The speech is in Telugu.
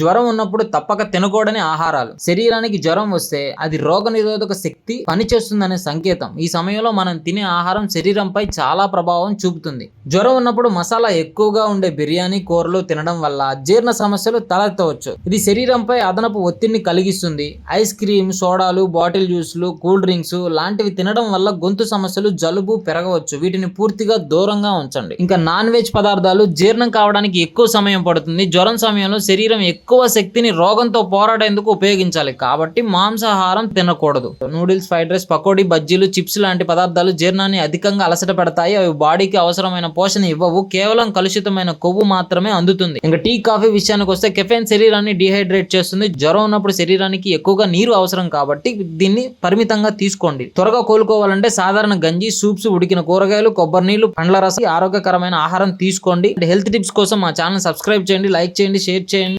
జ్వరం ఉన్నప్పుడు తప్పక తినకూడని ఆహారాలు. శరీరానికి జ్వరం వస్తే అది రోగ నిరోధక శక్తి పనిచేస్తుందనే సంకేతం. ఈ సమయంలో మనం తినే ఆహారం శరీరంపై చాలా ప్రభావం చూపుతుంది. జ్వరం ఉన్నప్పుడు మసాలా ఎక్కువగా ఉండే బిర్యానీ కూరలు తినడం వల్ల జీర్ణ సమస్యలు తలెత్తవచ్చు. ఇది శరీరంపై అదనపు ఒత్తిడిని కలిగిస్తుంది. ఐస్ క్రీమ్ సోడాలు బాటిల్ జ్యూస్లు కూల్ డ్రింక్స్ లాంటివి తినడం వల్ల గొంతు సమస్యలు జలుబు పెరగవచ్చు. వీటిని పూర్తిగా దూరంగా ఉంచండి. ఇంకా నాన్ వెజ్ పదార్థాలు జీర్ణం కావడానికి ఎక్కువ సమయం పడుతుంది. జ్వరం సమయంలో శరీరం ఎక్కువ ఎక్కువ శక్తిని రోగంతో పోరాడేందుకు ఉపయోగించాలి. కాబట్టి మాంసాహారం తినకూడదు. నూడిల్స్ ఫ్రైడ్ రైస్ పకోడీ బజ్జీలు చిప్స్ లాంటి పదార్థాలు జీర్ణాన్ని అధికంగా అలసట పెడతాయి. అవి బాడీకి అవసరమైన పోషణ ఇవ్వవు. కేవలం కలుషితమైన కొవ్వు మాత్రమే అందుతుంది. ఇంకా టీ కాఫీ విషయానికి వస్తే కెఫెన్ శరీరాన్ని డిహైడ్రేట్ చేస్తుంది. జ్వరం ఉన్నప్పుడు శరీరానికి ఎక్కువగా నీరు అవసరం కాబట్టి దీన్ని పరిమితంగా తీసుకోండి. త్వరగా కోలుకోవాలంటే సాధారణ గంజి సూప్స్ ఉడికిన కూరగాయలు కొబ్బరి నీళ్ళు పండ్ల రసం ఆరోగ్యకరమైన ఆహారం తీసుకోండి. హెల్త్ టిప్స్ కోసం మా ఛానల్ సబ్స్క్రైబ్ చేయండి లైక్ చేయండి షేర్ చేయండి.